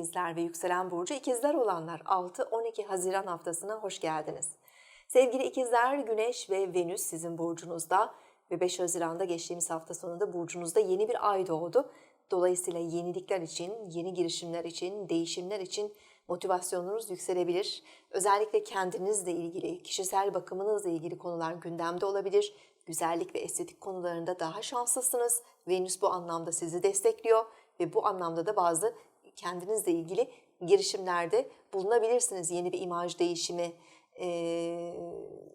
ikizler ve yükselen burcu ikizler olanlar 6-12 Haziran haftasına hoş geldiniz. Sevgili ikizler Güneş ve Venüs sizin burcunuzda ve 5 Haziran'da geçtiğimiz hafta sonunda burcunuzda yeni bir ay doğdu. Dolayısıyla yenilikler için, yeni girişimler için, değişimler için motivasyonunuz yükselebilir. Özellikle kendinizle ilgili, kişisel bakımınızla ilgili konular gündemde olabilir. Güzellik ve estetik konularında daha şanslısınız. Venüs bu anlamda sizi destekliyor ve bu anlamda da bazı kendinizle ilgili girişimlerde bulunabilirsiniz. Yeni bir imaj değişimi,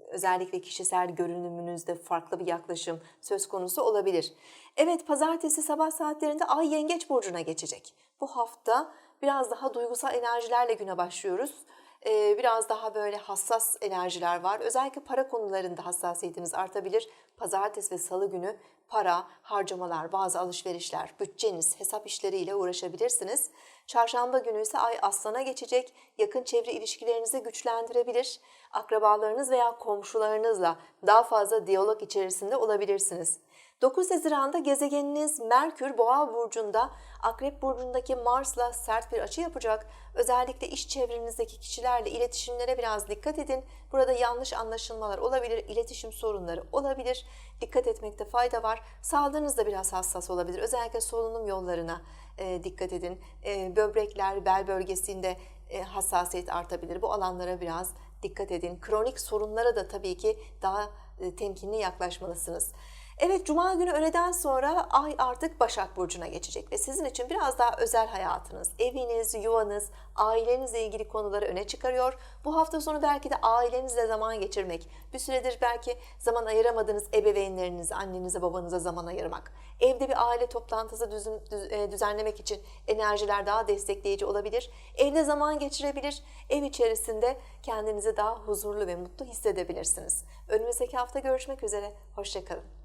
özellikle kişisel görünümünüzde farklı bir yaklaşım söz konusu olabilir. Evet pazartesi sabah saatlerinde Ay Yengeç Burcu'na geçecek. Bu hafta biraz daha duygusal enerjilerle güne başlıyoruz. Biraz daha böyle hassas enerjiler var. Özellikle para konularında hassasiyetiniz artabilir. Pazartesi ve salı günü para, harcamalar, bazı alışverişler, bütçeniz, hesap işleriyle uğraşabilirsiniz. Çarşamba günü ise ay aslana geçecek. Yakın çevre ilişkilerinizi güçlendirebilir. Akrabalarınız veya komşularınızla daha fazla diyalog içerisinde olabilirsiniz. 9 Haziran'da gezegeniniz Merkür Boğa burcunda, Akrep burcundaki Mars'la sert bir açı yapacak. Özellikle iş çevrenizdeki kişilerle iletişimlere biraz dikkat edin. Burada yanlış anlaşılmalar olabilir, iletişim sorunları olabilir. Dikkat etmekte fayda var. Sağlığınız da biraz hassas olabilir. Özellikle solunum yollarına e, dikkat edin. E, böbrekler, bel bölgesinde e, hassasiyet artabilir. Bu alanlara biraz dikkat edin. Kronik sorunlara da tabii ki daha e, temkinli yaklaşmalısınız. Evet Cuma günü öğleden sonra ay artık Başak Burcu'na geçecek ve sizin için biraz daha özel hayatınız, eviniz, yuvanız, ailenizle ilgili konuları öne çıkarıyor. Bu hafta sonu belki de ailenizle zaman geçirmek, bir süredir belki zaman ayıramadığınız ebeveynlerinize, annenize, babanıza zaman ayırmak, evde bir aile toplantısı e, düzenlemek için enerjiler daha destekleyici olabilir. Evde zaman geçirebilir, ev içerisinde kendinizi daha huzurlu ve mutlu hissedebilirsiniz. Önümüzdeki hafta görüşmek üzere, hoşçakalın.